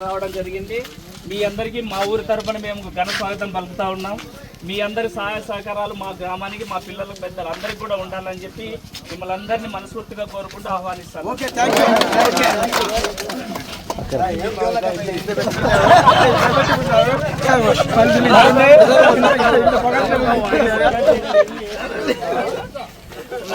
రావడం జరిగింది మీ అందరికీ మా ఊరి తరపున మేము ఘన స్వాగతం పలుకుతా ఉన్నాం మీ అందరి సహాయ సహకారాలు మా గ్రామానికి మా పిల్లలకు పెద్దలు అందరికీ కూడా ఉండాలని చెప్పి మిమ్మల్ని అందరినీ మనస్ఫూర్తిగా కోరుకుంటూ ఆహ్వానిస్తాను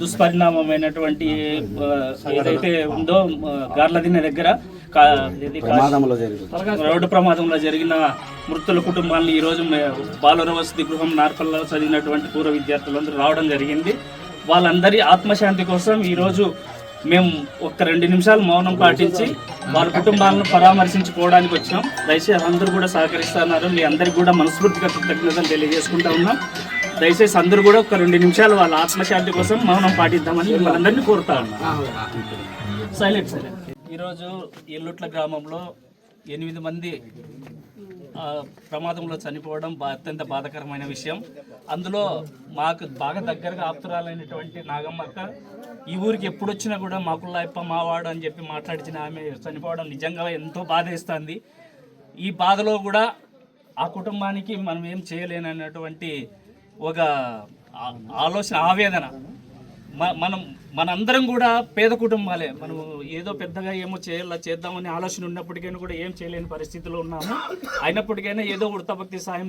దుష్పరిణామమైనటువంటి ఏదైతే ఉందో ఆ, గార్లదిన్న దగ్గర రోడ్డు ప్రమాదంలో జరిగిన మృతుల కుటుంబాలను ఈ రోజు మే- బాలుర వసతి గృహం నార్పల్లో చదివినటువంటి పూర్వ విద్యార్థులందరూ రావడం జరిగింది. వాళ్ళందరి ఆత్మశాంతి కోసం ఈ రోజు మేము ఒక్క రెండు నిమిషాలు మౌనం పాటించి వాళ్ళ కుటుంబాలను పరామర్శించుకోవడానికి వచ్చినాం. దయచేసి అందరూ కూడా సహకరిస్తున్నారు. మీ అందరికి కూడా మనస్ఫూర్తిగా కృతజ్ఞతలు తెలియజేసుకుంటా ఉన్నాం. దయచేసి అందరూ కూడా ఒక రెండు నిమిషాలు వాళ్ళ ఆత్మశాంతి కోసం మౌనం పాటిద్దామని మిమ్మల్ని కోరుతా ఉన్నాం. సైలెంట్ సైలెంట్ ఈరోజు ఎల్లుట్ల గ్రామంలో ఎనిమిది మంది ప్రమాదంలో చనిపోవడం అత్యంత బాధకరమైన విషయం. అందులో మాకు బాగా దగ్గరగా ఆప్తురాలైనటువంటి నాగమ్మక్క ఈ ఊరికి ఎప్పుడు వచ్చినా కూడా మాకుల్లాయప్ప మావాడు అని చెప్పి మాట్లాడిచిన ఆమె చనిపోవడం నిజంగా ఎంతో బాధేస్తుంది. ఈ బాధలో కూడా ఆ కుటుంబానికి మనం ఏం చేయలేనన్నటువంటి ఒక ఆలోచన ఆవేదన. మనం మనందరం కూడా పేద కుటుంబాలే. మనం ఏదో పెద్దగా ఏమో చేయాలా చేద్దామని ఆలోచన ఉన్నప్పటికైనా కూడా ఏం చేయలేని పరిస్థితిలో ఉన్నాము. అయినప్పటికైనా ఏదో వృత్తభక్తి సాయం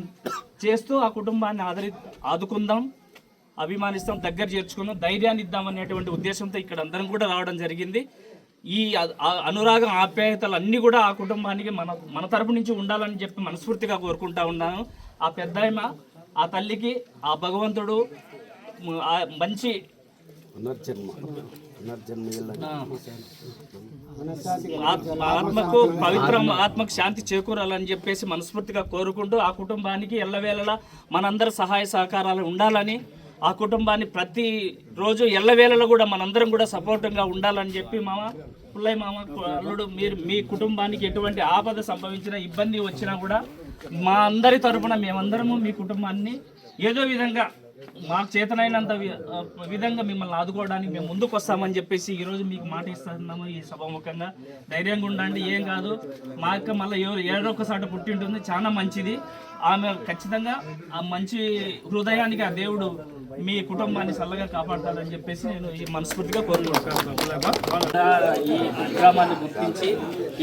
చేస్తూ ఆ కుటుంబాన్ని ఆదరి ఆదుకుందాం అభిమానిస్తాం దగ్గర చేర్చుకుందాం ధైర్యాన్ని ఇద్దాం అనేటువంటి ఉద్దేశంతో ఇక్కడ అందరం కూడా రావడం జరిగింది. ఈ అనురాగం ఆప్యాయతలు అన్నీ కూడా ఆ కుటుంబానికి మన మన తరపు నుంచి ఉండాలని చెప్పి మనస్ఫూర్తిగా కోరుకుంటా ఉన్నాను. ఆ పెద్దాయమ ఆ తల్లికి ఆ భగవంతుడు మంచి ఆత్మ- ఆత్మకు పవిత్ర ఆత్మకు శాంతి చేకూరాలని చెప్పేసి మనస్ఫూర్తిగా కోరుకుంటూ ఆ కుటుంబానికి ఎల్లవేళలా మనందరి సహాయ సహకారాలు ఉండాలని ఆ కుటుంబాన్ని ప్రతి రోజు ఎల్లవేళలా కూడా మనందరం కూడా సపోర్టింగ్గా ఉండాలని చెప్పి మామ పుల్లయ్య మామ అల్లుడు మీరు మీ కుటుంబానికి ఎటువంటి ఆపద సంభవించిన ఇబ్బంది వచ్చినా కూడా మా అందరి తరపున మేమందరము మీ కుటుంబాన్ని ఏదో విధంగా మాకు చేతనైనంత విధంగా మిమ్మల్ని ఆదుకోవడానికి మేము ముందుకు వస్తామని చెప్పేసి ఈరోజు మీకు మాట ఇస్తున్నాము ఈ సభాముఖంగా. ధైర్యంగా ఉండండి ఏం కాదు. మా యొక్క మళ్ళీ ఎవరు ఏడొక్కసాట పుట్టింటుంది చాలా మంచిది. ఆమె ఖచ్చితంగా ఆ మంచి హృదయానికి ఆ దేవుడు మీ కుటుంబాన్ని చల్లగా కాపాడతాడని చెప్పేసి నేను ఈ మనస్ఫూర్తిగా కోరుకుంటున్నాను ఈ గ్రామాన్ని గుర్తించి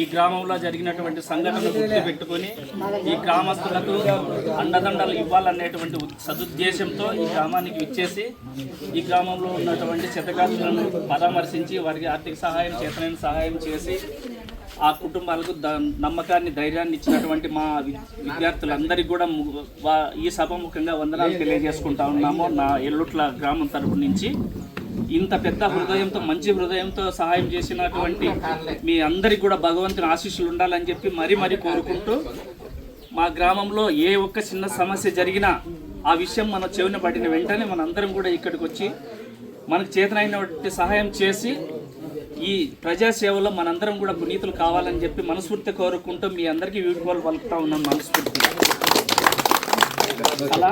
ఈ గ్రామంలో జరిగినటువంటి సంఘటనలు గుర్తు పెట్టుకొని ఈ గ్రామస్తులకు అండదండలు ఇవ్వాలనేటువంటి సదుద్దేశంతో ఈ గ్రామానికి ఇచ్చేసి ఈ గ్రామంలో ఉన్నటువంటి చెత్తగాతులను పరామర్శించి వారికి ఆర్థిక సహాయం చేతనైన సహాయం చేసి ఆ కుటుంబాలకు ద నమ్మకాన్ని ధైర్యాన్ని ఇచ్చినటువంటి మా వి- విద్యార్థులందరికీ కూడా ము- సభ ఈ వందనాలు తెలియజేసుకుంటా ఉన్నాము. నా ఎల్లుట్ల గ్రామం తరపు నుంచి ఇంత పెద్ద హృదయంతో మంచి హృదయంతో సహాయం చేసినటువంటి మీ అందరికి కూడా భగవంతుని ఆశీస్సులు ఉండాలని చెప్పి మరీ మరీ కోరుకుంటూ మా గ్రామంలో ఏ ఒక్క చిన్న సమస్య జరిగినా ఆ విషయం మన చెవిన పడిన వెంటనే మనందరం కూడా ఇక్కడికి వచ్చి మనకు చేతనైనటువంటి సహాయం చేసి ఈ ప్రజాసేవలో మనందరం కూడా పునీతులు కావాలని చెప్పి మనస్ఫూర్తి కోరుకుంటూ మీ అందరికీ వీడ్కోలు పలుకుతా ఉన్నాం మనస్ఫూర్తి అలా?